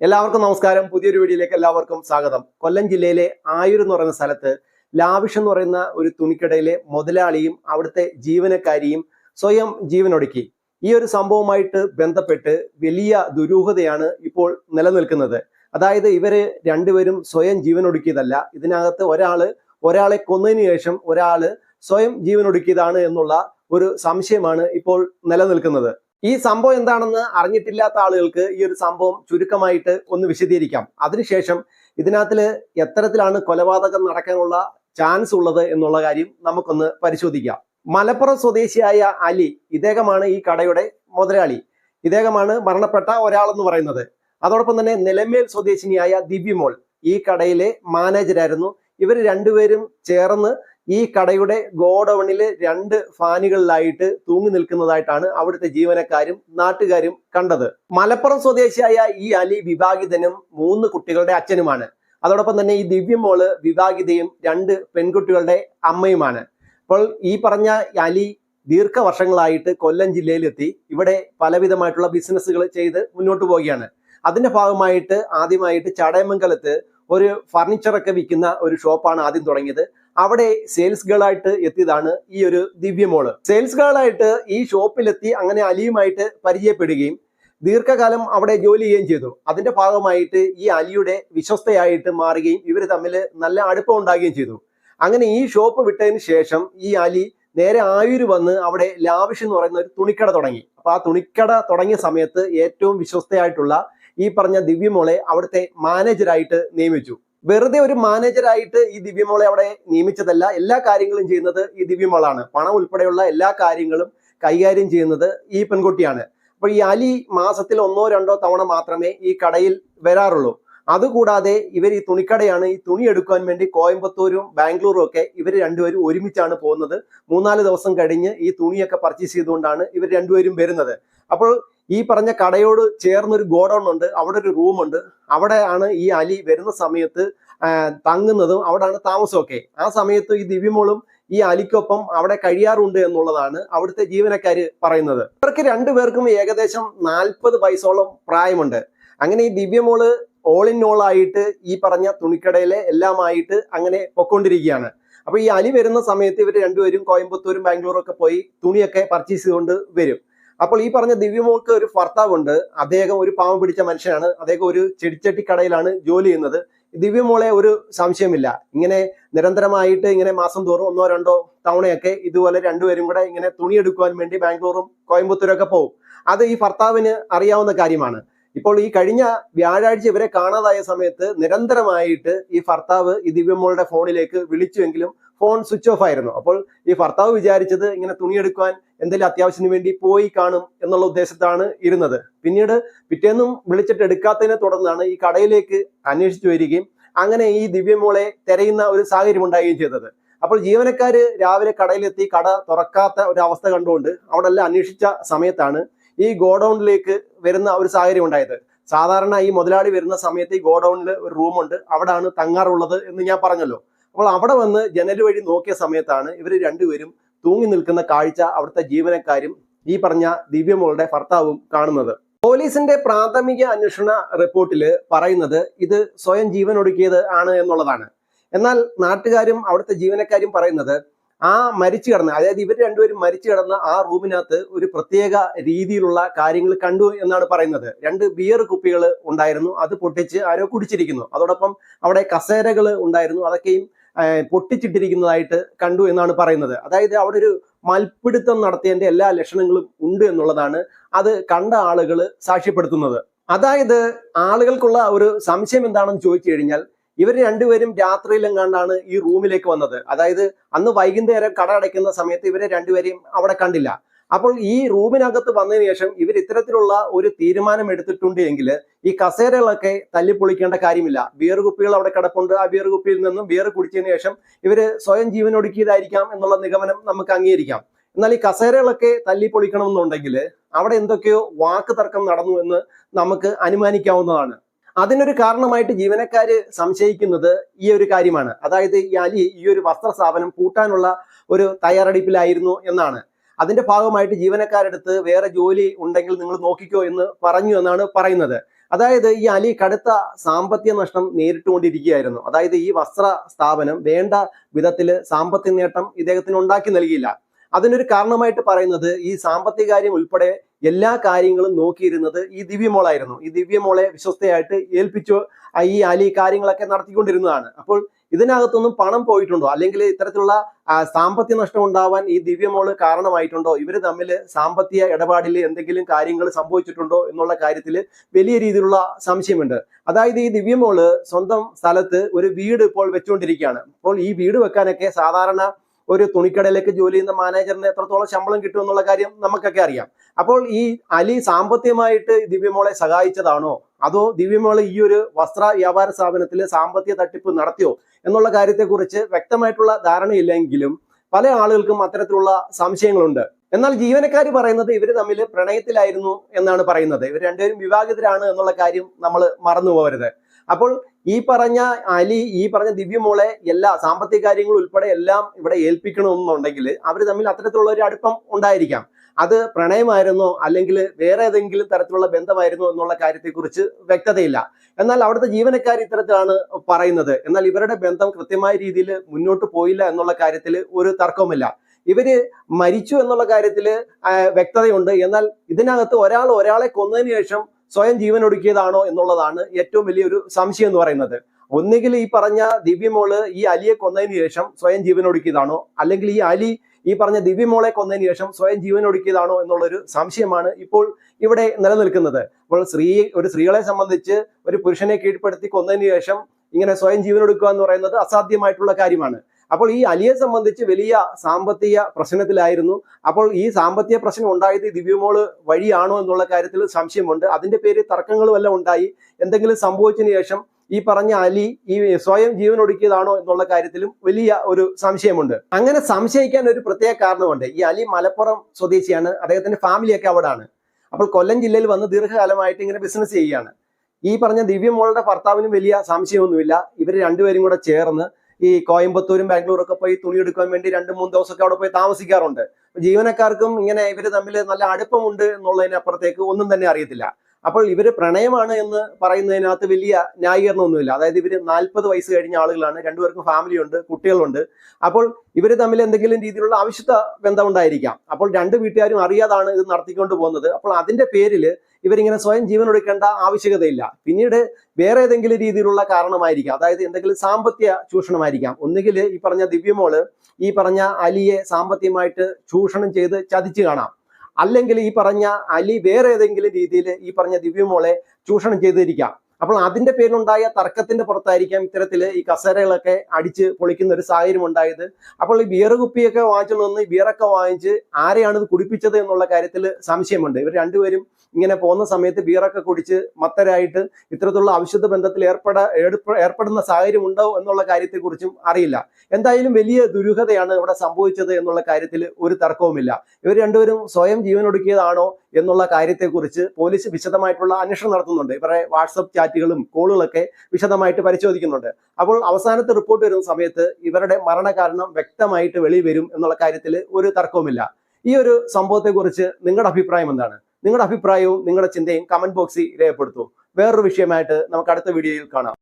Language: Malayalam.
എല്ലാവർക്കും നമസ്കാരം. പുതിയൊരു വീഡിയോയിലേക്ക് എല്ലാവർക്കും സ്വാഗതം. കൊല്ലം ജില്ലയിലെ ആയൂർ എന്ന് പറയുന്ന സ്ഥലത്ത് ലാവിഷ് എന്ന് പറയുന്ന ഒരു തുണിക്കടയിലെ മുതലാളിയും അവിടുത്തെ ജീവനക്കാരിയും സ്വയം ജീവനൊടുക്കി. ഈ ഒരു സംഭവവുമായിട്ട് ബന്ധപ്പെട്ട് വലിയ ദുരൂഹതയാണ് ഇപ്പോൾ നിലനിൽക്കുന്നത്. അതായത് ഇവർ രണ്ടുപേരും സ്വയം ജീവനൊടുക്കിയതല്ല. ഇതിനകത്ത് ഒരാൾ ഒരാളെ കൊന്നതിന് ശേഷം ഒരാൾ സ്വയം ജീവനൊടുക്കിയതാണ് എന്നുള്ള ഒരു സംശയമാണ് ഇപ്പോൾ നിലനിൽക്കുന്നത്. ഈ സംഭവം എന്താണെന്ന് അറിഞ്ഞിട്ടില്ലാത്ത ആളുകൾക്ക് ഈ ഒരു സംഭവം ചുരുക്കമായിട്ട് ഒന്ന് വിശദീകരിക്കാം. അതിനുശേഷം ഇതിനകത്തിൽ എത്തരത്തിലാണ് കൊലപാതകം നടക്കാനുള്ള ചാൻസ് ഉള്ളത് എന്നുള്ള കാര്യം നമുക്കൊന്ന് പരിശോധിക്കാം. മലപ്പുറം സ്വദേശിയായ അലി ഇദ്ദേഹമാണ് ഈ കടയുടെ മുതലാളി. ഇദ്ദേഹമാണ് മരണപ്പെട്ട ഒരാളെന്ന് പറയുന്നത്. അതോടൊപ്പം തന്നെ നിലമേൽ സ്വദേശിനിയായ ദിവ്യമോൾ ഈ കടയിലെ മാനേജരായിരുന്നു ഇവർ രണ്ടുപേരും ചേർന്ന് ഈ കടയുടെ ഗോഡൌണിൽ രണ്ട് ഫാനുകളിലായിട്ട് തൂങ്ങി നിൽക്കുന്നതായിട്ടാണ് അവിടുത്തെ ജീവനക്കാരും നാട്ടുകാരും കണ്ടത്. മലപ്പുറം സ്വദേശിയായ ഈ അലി വിവാഹിതനും മൂന്ന് കുട്ടികളുടെ അച്ഛനുമാണ്. അതോടൊപ്പം തന്നെ ഈ ദിവ്യമോൾ വിവാഹിതയും രണ്ട് പെൺകുട്ടികളുടെ അമ്മയുമാണ്. അപ്പോൾ ഈ പറഞ്ഞ അലി ദീർഘവർഷങ്ങളായിട്ട് കൊല്ലം ജില്ലയിലെത്തി. ഇവിടെ പലവിധമായിട്ടുള്ള ബിസിനസ്സുകൾ ചെയ്ത് മുന്നോട്ട് പോവുകയാണ്. അതിന്റെ ഭാഗമായിട്ട് ആദ്യമായിട്ട് ചടയമംഗലത്ത് ഒരു ഫർണിച്ചറൊക്കെ വിൽക്കുന്ന ഒരു ഷോപ്പാണ് ആദ്യം തുടങ്ങിയത്. അവിടെ സെയിൽസ് ഗേൾ ആയിട്ട് എത്തിയതാണ് ഈ ഒരു ദിവ്യമോൾ. സെയിൽസ് ഗേൾ ആയിട്ട് ഈ ഷോപ്പിലെത്തി അങ്ങനെ അലിയുമായിട്ട് പരിചയപ്പെടുകയും ദീർഘകാലം അവിടെ ജോലി ചെയ്യുകയും ചെയ്തു. അതിന്റെ ഭാഗമായിട്ട് ഈ അലിയുടെ വിശ്വസ്തയായിട്ട് മാറുകയും ഇവർ തമ്മിൽ നല്ല അടുപ്പം ഉണ്ടാകുകയും ചെയ്തു. അങ്ങനെ ഈ ഷോപ്പ് വിട്ടതിന് ശേഷം ഈ അലി നേരെ ആയൂര് വന്ന് അവിടെ ലാവിഷ് എന്ന് പറയുന്ന ഒരു തുണിക്കട തുടങ്ങി. അപ്പൊ ആ തുണിക്കട തുടങ്ങിയ സമയത്ത് ഏറ്റവും വിശ്വസ്തയായിട്ടുള്ള ഈ പറഞ്ഞ ദിവ്യമോളെ അവിടുത്തെ മാനേജരായിട്ട് നിയമിച്ചു. വെറുതെ ഒരു മാനേജരായിട്ട് ഈ ദിവ്യമോളെ അവിടെ നിയമിച്ചതല്ല. എല്ലാ കാര്യങ്ങളും ചെയ്യുന്നത് ഈ ദിവ്യമോളാണ്. പണം ഉൾപ്പെടെയുള്ള എല്ലാ കാര്യങ്ങളും കൈകാര്യം ചെയ്യുന്നത് ഈ പെൺകുട്ടിയാണ്. അപ്പൊ ഈ അലി മാസത്തിൽ ഒന്നോ രണ്ടോ തവണ മാത്രമേ ഈ കടയിൽ വരാറുള്ളൂ. അതുകൂടാതെ ഇവർ ഈ തുണിക്കടയാണ് ഈ തുണി എടുക്കാൻ വേണ്ടി കോയമ്പത്തൂരും ബാംഗ്ലൂരും ഒക്കെ ഇവർ രണ്ടുപേരും ഒരുമിച്ചാണ് പോകുന്നത്. മൂന്നാൽ ദിവസം കഴിഞ്ഞ് ഈ തുണിയൊക്കെ പർച്ചേസ് ചെയ്തുകൊണ്ടാണ് ഇവർ രണ്ടുപേരും വരുന്നത്. അപ്പോൾ ഈ പറഞ്ഞ കടയോട് ചേർന്നൊരു ഗോഡൗൺ ഉണ്ട് അവിടെ ഒരു റൂമുണ്ട് അവിടെയാണ് ഈ അലി വരുന്ന സമയത്ത് തങ്ങുന്നതും അവിടെയാണ് താമസമൊക്കെ. ആ സമയത്ത് ഈ ദിവ്യമോളും ഈ അലിക്കൊപ്പം അവിടെ കഴിയാറുണ്ട് എന്നുള്ളതാണ് അവിടുത്തെ ജീവനക്കാര് പറയുന്നത്. ഇവർക്ക് രണ്ടുപേർക്കും ഏകദേശം നാൽപ്പത് വയസ്സോളം പ്രായമുണ്ട്. അങ്ങനെ ഈ ദിവ്യമോൾ ഓൾ ഇൻ ഓൾ ആയിട്ട് ഈ പറഞ്ഞ തുണിക്കടയിലെ എല്ലാമായിട്ട് അങ്ങനെ പൊക്കൊണ്ടിരിക്കുകയാണ്. അപ്പൊ ഈ അലി വരുന്ന സമയത്ത് ഇവർ രണ്ടുപേരും കോയമ്പത്തൂരും ബാംഗ്ലൂരും ഒക്കെ പോയി തുണിയൊക്കെ പർച്ചേസ് ചെയ്തുകൊണ്ട് വരും. അപ്പോൾ ഈ പറഞ്ഞ ദിവ്യമോൾക്ക് ഒരു ഭർത്താവുണ്ട്. അദ്ദേഹം ഒരു പാവം പിടിച്ച മനുഷ്യനാണ്. അദ്ദേഹം ഒരു ചെടിച്ചട്ടി കടയിലാണ് ജോലി ചെയ്യുന്നത്. ദിവ്യമോളെ ഒരു സംശയമില്ല. ഇങ്ങനെ നിരന്തരമായിട്ട് ഇങ്ങനെ മാസം തോറും ഒന്നോ രണ്ടോ തവണയൊക്കെ ഇതുപോലെ രണ്ടുപേരും കൂടെ ഇങ്ങനെ തുണിയെടുക്കുവാൻ വേണ്ടി ബാംഗ്ലൂരും കോയമ്പത്തൂരൊക്കെ പോകും. അത് ഈ ഭർത്താവിന് അറിയാവുന്ന കാര്യമാണ്. ഇപ്പോൾ ഈ കഴിഞ്ഞ വ്യാഴാഴ്ച ഇവരെ കാണാതായ സമയത്ത് നിരന്തരമായിട്ട് ഈ ഭർത്താവ് ഈ ദിവ്യമോളുടെ ഫോണിലേക്ക് വിളിച്ചുവെങ്കിലും ഫോൺ സ്വിച്ച് ഓഫ് ആയിരുന്നു. അപ്പോൾ ഈ ഭർത്താവ് വിചാരിച്ചത് ഇങ്ങനെ തുണിയെടുക്കുവാൻ എന്തെങ്കിലും അത്യാവശ്യത്തിന് വേണ്ടി പോയി കാണും എന്നുള്ള ഉദ്ദേശത്താണ് ഇരുന്നത്. പിന്നീട് പിറ്റേന്നും വിളിച്ചിട്ട് എടുക്കാത്തതിനെ തുടർന്നാണ് ഈ കടയിലേക്ക് അന്വേഷിച്ചു വരികയും അങ്ങനെ ഈ ദിവ്യമോളെ തിരയുന്ന ഒരു സാഹചര്യം ഉണ്ടാകുകയും ചെയ്തത്. അപ്പോൾ ജീവനക്കാര് രാവിലെ കടയിലെത്തി കട തുറക്കാത്ത ഒരു അവസ്ഥ കണ്ടുകൊണ്ട് അവിടെ എല്ലാം അന്വേഷിച്ച സമയത്താണ് ഈ ഗോഡൌണിലേക്ക് വരുന്ന ഒരു സാഹചര്യം ഉണ്ടായത്. സാധാരണ ഈ മുതലാളി വരുന്ന സമയത്ത് ഈ ഗോഡൌണിൽ ഒരു റൂമുണ്ട് അവിടാണ് തങ്ങാറുള്ളത് എന്ന് ഞാൻ പറഞ്ഞല്ലോ. അപ്പോൾ അവിടെ വന്ന് ജനൽ വഴി നോക്കിയ സമയത്താണ് ഇവർ രണ്ടുപേരും തൂങ്ങി നിൽക്കുന്ന കാഴ്ച അവിടുത്തെ ജീവനക്കാരും ഈ പറഞ്ഞ ദിവ്യമോളുടെ ഭർത്താവും കാണുന്നത്. പോലീസിന്റെ പ്രാഥമിക അന്വേഷണ റിപ്പോർട്ടിൽ പറയുന്നത് ഇത് സ്വയം ജീവൻ ഒടുക്കിയത് ആണ് എന്നുള്ളതാണ്. എന്നാൽ നാട്ടുകാരും അവിടുത്തെ ജീവനക്കാരും പറയുന്നത് ആ മരിച്ചു കിടന്ന അതായത് ഇവർ രണ്ടുപേരും മരിച്ചു കിടന്ന ആ റൂമിനകത്ത് ഒരു പ്രത്യേക രീതിയിലുള്ള കാര്യങ്ങൾ കണ്ടു എന്നാണ് പറയുന്നത്. രണ്ട് ബിയർ കുപ്പികൾ ഉണ്ടായിരുന്നു അത് പൊട്ടിച്ച് ആരോ കുടിച്ചിരിക്കുന്നു. അതോടൊപ്പം അവിടെ കസേരകൾ ഉണ്ടായിരുന്നു അതൊക്കെയും പൊട്ടിച്ചിട്ടിരിക്കുന്നതായിട്ട് കണ്ടു എന്നാണ് പറയുന്നത്. അതായത് അവിടെ ഒരു മൽപ്പിടുത്തം നടത്തിയതിന്റെ എല്ലാ ലക്ഷണങ്ങളും ഉണ്ട് എന്നുള്ളതാണ് അത് കണ്ട ആളുകൾ സാക്ഷ്യപ്പെടുത്തുന്നത്. അതായത് ആളുകൾക്കുള്ള ഒരു സംശയം എന്താണെന്ന് ചോദിച്ചു കഴിഞ്ഞാൽ ഇവർ രണ്ടുപേരും കണ്ടാണ് ഈ റൂമിലേക്ക് വന്നത്. അതായത് അന്ന് വൈകുന്നേരം കട അടയ്ക്കുന്ന സമയത്ത് ഇവരെ രണ്ടുപേരെയും അവിടെ കണ്ടില്ല. അപ്പോൾ ഈ റൂമിനകത്ത് വന്നതിന് ശേഷം ഇവർ ഇത്തരത്തിലുള്ള ഒരു തീരുമാനം എടുത്തിട്ടുണ്ട് എങ്കിൽ ഈ കസേരകളൊക്കെ തല്ലിപ്പൊളിക്കേണ്ട കാര്യമില്ല. ബിയർ കുപ്പികൾ അവിടെ കിടപ്പുണ്ട്. ആ ബിയർ കുപ്പിയിൽ നിന്നും ബിയർ കുടിച്ചതിന് ശേഷം ഇവർ സ്വയം ജീവനൊടുക്കിയതായിരിക്കാം എന്നുള്ള നിഗമനം നമുക്ക് അംഗീകരിക്കാം. എന്നാൽ ഈ കസേരകളൊക്കെ തല്ലി പൊളിക്കണമെന്നുണ്ടെങ്കിൽ അവിടെ എന്തൊക്കെയോ വാക്ക് തർക്കം നടന്നു എന്ന് നമുക്ക് അനുമാനിക്കാവുന്നതാണ്. അതിനൊരു കാരണമായിട്ട് ജീവനക്കാര് സംശയിക്കുന്നത് ഈ ഒരു കാര്യമാണ്. അതായത് ഈ അലി ഈ ഒരു വസ്ത്ര സ്ഥാപനം പൂട്ടാനുള്ള ഒരു തയ്യാറെടുപ്പിലായിരുന്നു എന്നാണ്. അതിന്റെ ഭാഗമായിട്ട് ജീവനക്കാരെടുത്ത് വേറെ ജോലി ഉണ്ടെങ്കിൽ നിങ്ങൾ നോക്കിക്കോ എന്ന് പറഞ്ഞു എന്നാണ് പറയുന്നത്. അതായത് ഈ അലി കടുത്ത സാമ്പത്തിക നഷ്ടം നേരിട്ടുകൊണ്ടിരിക്കുകയായിരുന്നു. അതായത് ഈ വസ്ത്ര സ്ഥാപനം വേണ്ട വിധത്തിൽ സാമ്പത്തിക നേട്ടം ഇദ്ദേഹത്തിന് ഉണ്ടാക്കി നൽകിയില്ല. അതിനൊരു കാരണമായിട്ട് പറയുന്നത് ഈ സാമ്പത്തിക കാര്യം ഉൾപ്പെടെ എല്ലാ കാര്യങ്ങളും നോക്കിയിരുന്നത് ഈ ദിവ്യമോളായിരുന്നു. ഈ ദിവ്യമോളെ വിശ്വസ്തയായിട്ട് ഏൽപ്പിച്ചു ഈ അലി കാര്യങ്ങളൊക്കെ നടത്തിക്കൊണ്ടിരുന്നതാണ്. അപ്പോൾ ഇതിനകത്തൊന്നും പണം പോയിട്ടുണ്ടോ? അല്ലെങ്കിൽ ഇത്തരത്തിലുള്ള സാമ്പത്തിക നഷ്ടം ഉണ്ടാവാൻ ഈ ദിവ്യമോൾ കാരണമായിട്ടുണ്ടോ? ഇവർ തമ്മിൽ സാമ്പത്തിക ഇടപാടിൽ എന്തെങ്കിലും കാര്യങ്ങൾ സംഭവിച്ചിട്ടുണ്ടോ എന്നുള്ള കാര്യത്തിൽ വലിയ രീതിയിലുള്ള സംശയമുണ്ട്. അതായത് ഈ ദിവ്യമോൾ സ്വന്തം സ്ഥലത്ത് ഒരു വീട് ഇപ്പോൾ വെച്ചുകൊണ്ടിരിക്കുകയാണ് അപ്പോൾ ഈ വീട് വെക്കാനൊക്കെ സാധാരണ ഒരു തുണിക്കടയിലേക്ക് ജോലി ചെയ്യുന്ന മാനേജറിന് എത്രത്തോളം ശമ്പളം കിട്ടും എന്നുള്ള കാര്യം നമുക്കൊക്കെ അറിയാം. അപ്പോൾ ഈ അലി സാമ്പത്തികമായിട്ട് ദിവ്യമോളെ സഹായിച്ചതാണോ? അതോ ദിവ്യമോൾ ഈ ഒരു വസ്ത്ര വ്യാപാര സ്ഥാപനത്തിൽ സാമ്പത്തിക തട്ടിപ്പ് നടത്തിയോ എന്നുള്ള കാര്യത്തെക്കുറിച്ച് വ്യക്തമായിട്ടുള്ള ധാരണയില്ലെങ്കിലും പല ആളുകൾക്കും അത്തരത്തിലുള്ള സംശയങ്ങളുണ്ട്. എന്നാൽ ജീവനക്കാർ പറയുന്നത് ഇവർ തമ്മിൽ പ്രണയത്തിലായിരുന്നു എന്നാണ് പറയുന്നത്. ഇവർ രണ്ടുപേരും വിവാഹിതരാണ് എന്നുള്ള കാര്യം നമ്മൾ മറന്നു പോകരുത്. അപ്പോൾ ഈ പറഞ്ഞ അലി ഈ പറഞ്ഞ ദിവ്യമോളെ എല്ലാ സാമ്പത്തിക കാര്യങ്ങൾ ഉൾപ്പെടെ എല്ലാം ഇവിടെ ഏൽപ്പിക്കണമെന്നുണ്ടെങ്കിൽ അവർ തമ്മിൽ അത്തരത്തിലുള്ള ഒരു അടുപ്പം ഉണ്ടായിരിക്കാം. അത് പ്രണയമായിരുന്നോ അല്ലെങ്കിൽ വേറെ ഏതെങ്കിലും തരത്തിലുള്ള ബന്ധമായിരുന്നോ എന്നുള്ള കാര്യത്തെക്കുറിച്ച് വ്യക്തതയില്ല. എന്നാൽ അവിടുത്തെ ജീവനക്കാർ ഇത്തരത്തിലാണ് പറയുന്നത്. എന്നാൽ ഇവരുടെ ബന്ധം കൃത്യമായ രീതിയിൽ മുന്നോട്ട് പോയില്ല എന്നുള്ള കാര്യത്തിൽ ഒരു തർക്കവുമില്ല. ഇവർ മരിച്ചു എന്നുള്ള കാര്യത്തിൽ വ്യക്തതയുണ്ട്. എന്നാൽ ഇതിനകത്ത് ഒരാൾ ഒരാളെ കൊന്നതിന് ശേഷം സ്വയം ജീവൻ ഒടുക്കിയതാണോ എന്നുള്ളതാണ് ഏറ്റവും വലിയൊരു സംശയം എന്ന് പറയുന്നത്. ഒന്നുകിൽ ഈ പറഞ്ഞ ദിവ്യമോൾ ഈ അലിയെ കൊന്നതിന് ശേഷം സ്വയം ജീവൻ ഒടുക്കിയതാണോ അല്ലെങ്കിൽ ഈ അലി ഈ പറഞ്ഞ ദിവ്യമോളെ കൊന്നതിന് ശേഷം സ്വയം ജീവൻ ഒടുക്കിയതാണോ എന്നുള്ളൊരു സംശയമാണ് ഇപ്പോൾ ഇവിടെ നിലനിൽക്കുന്നത്. അപ്പോൾ സ്ത്രീ ഒരു സ്ത്രീകളെ സംബന്ധിച്ച് ഒരു പുരുഷനെ കീഴ്പ്പെടുത്തി കൊന്നതിന് ശേഷം ഇങ്ങനെ സ്വയം ജീവൻ ഒടുക്കുക എന്ന് പറയുന്നത് അസാധ്യമായിട്ടുള്ള കാര്യമാണ്. അപ്പോൾ ഈ അലിയെ സംബന്ധിച്ച് വലിയ സാമ്പത്തിക പ്രശ്നത്തിലായിരുന്നു. അപ്പോൾ ഈ സാമ്പത്തിക പ്രശ്നം ഉണ്ടായത് ദിവ്യമോൾ വഴിയാണോ എന്നുള്ള കാര്യത്തിൽ സംശയമുണ്ട്. അതിന്റെ പേര് തർക്കങ്ങളും എല്ലാം ഉണ്ടായി. എന്തെങ്കിലും സംഭവിച്ചതിന് ശേഷം ഈ പറഞ്ഞ അലി ഈ സ്വയം ജീവൻ ഒടുക്കിയതാണോ എന്നുള്ള കാര്യത്തിലും വലിയ ഒരു സംശയമുണ്ട്. അങ്ങനെ സംശയിക്കാൻ ഒരു പ്രത്യേക കാരണമുണ്ട്. ഈ അലി മലപ്പുറം സ്വദേശിയാണ്. അദ്ദേഹത്തിന്റെ ഫാമിലിയൊക്കെ അവിടാണ്. അപ്പോൾ കൊല്ലം ജില്ലയിൽ വന്ന് ദീർഘകാലമായിട്ട് ഇങ്ങനെ ബിസിനസ് ചെയ്യുകയാണ്. ഈ പറഞ്ഞ ദിവ്യമോളുടെ ഭർത്താവിനും വലിയ സംശയമൊന്നുമില്ല. ഇവർ രണ്ടുപേരും കൂടെ ചേർന്ന് ഈ കോയമ്പത്തൂരും ബാംഗ്ലൂരും ഒക്കെ പോയി തുണി എടുക്കാൻ വേണ്ടി രണ്ട് മൂന്ന് ദിവസമൊക്കെ അവിടെ പോയി താമസിക്കാറുണ്ട്. ജീവനക്കാർക്കും ഇങ്ങനെ ഇവർ തമ്മിൽ നല്ല അടുപ്പമുണ്ട് എന്നുള്ളതിനപ്പുറത്തേക്ക് ഒന്നും തന്നെ അറിയത്തില്ല. അപ്പോൾ ഇവർ പ്രണയമാണ് എന്ന് പറയുന്നതിനകത്ത് വലിയ ന്യായീകരണമൊന്നുമില്ല. അതായത് ഇവർ നാൽപ്പത് വയസ്സ് കഴിഞ്ഞ ആളുകളാണ്. രണ്ടുപേർക്കും ഫാമിലി ഉണ്ട് കുട്ടികളുണ്ട്. അപ്പോൾ ഇവർ തമ്മിൽ എന്തെങ്കിലും രീതിയിലുള്ള ആവശ്യത ബന്ധം ഉണ്ടായിരിക്കാം. അപ്പോൾ രണ്ട് വീട്ടുകാരും അറിയാതാണ് ഇത് നടത്തിക്കൊണ്ട് പോകുന്നത്. അപ്പോൾ അതിന്റെ പേരിൽ ഇവരിങ്ങനെ സ്വയം ജീവൻ എടുക്കേണ്ട ആവശ്യകതയില്ല. പിന്നീട് വേറെ ഏതെങ്കിലും രീതിയിലുള്ള കാരണമായിരിക്കാം. അതായത് എന്തെങ്കിലും സാമ്പത്തിക ചൂഷണമായിരിക്കാം. ഒന്നുകിൽ ഈ പറഞ്ഞ ദിവ്യമോൾ ഈ പറഞ്ഞ അലിയെ സാമ്പത്തികമായിട്ട് ചൂഷണം ചെയ്ത് ചതിച്ചു കാണാം. അല്ലെങ്കിൽ ഈ പറഞ്ഞ അലി വേറെ ഏതെങ്കിലും രീതിയിൽ ഈ പറഞ്ഞ ദിവ്യമോളെ ചൂഷണം ചെയ്തിരിക്കാം. അപ്പോൾ അതിന്റെ പേരിലുണ്ടായ തർക്കത്തിന്റെ പുറത്തായിരിക്കാം ഇത്തരത്തിൽ ഈ കസേരകളൊക്കെ അടിച്ച് പൊളിക്കുന്ന ഒരു സാഹചര്യം ഉണ്ടായത്. അപ്പോൾ ഈ ബിയർ കുപ്പിയൊക്കെ വാങ്ങിച്ചു നിന്ന് ബിയറൊക്കെ വാങ്ങിച്ച് ആരെയാണ് ഇത് കുടിപ്പിച്ചത് എന്നുള്ള കാര്യത്തിൽ സംശയമുണ്ട്. ഇവർ രണ്ടുപേരും ഇങ്ങനെ പോകുന്ന സമയത്ത് ബിയറൊക്കെ കുടിച്ച് മത്തരായിട്ട് ഇത്തരത്തിലുള്ള അവിശുദ്ധ ബന്ധത്തിൽ ഏർപ്പെട ഏർപ്പ- ഏർപ്പെടുന്ന സാഹചര്യം ഉണ്ടോ എന്നുള്ള കാര്യത്തെക്കുറിച്ചും അറിയില്ല. എന്തായാലും വലിയ ദുരൂഹതയാണ് ഇവിടെ സംഭവിച്ചത് എന്നുള്ള കാര്യത്തിൽ ഒരു തർക്കവുമില്ല. ഇവർ രണ്ടുപേരും സ്വയം ജീവനൊടുക്കിയതാണോ എന്നുള്ള കാര്യത്തെക്കുറിച്ച് പോലീസ് വിശദമായിട്ടുള്ള അന്വേഷണം നടത്തുന്നുണ്ട്. ഇവരെ വാട്സപ്പ് ചാറ്റുകളും കോളുകളൊക്കെ വിശദമായിട്ട് പരിശോധിക്കുന്നുണ്ട്. അപ്പോൾ അവസാനത്തെ റിപ്പോർട്ട് വരുന്ന സമയത്ത് ഇവരുടെ മരണകാരണം വ്യക്തമായിട്ട് വെളി വരും എന്നുള്ള കാര്യത്തിൽ ഒരു തർക്കവുമില്ല. ഈ ഒരു സംഭവത്തെക്കുറിച്ച് നിങ്ങളുടെ അഭിപ്രായം എന്താണ്? നിങ്ങളുടെ അഭിപ്രായവും നിങ്ങളുടെ ചിന്തയും കമന്റ് ബോക്സിൽ രേഖപ്പെടുത്തൂ. വേറൊരു വിഷയമായിട്ട് നമുക്ക് അടുത്ത വീഡിയോയിൽ കാണാം.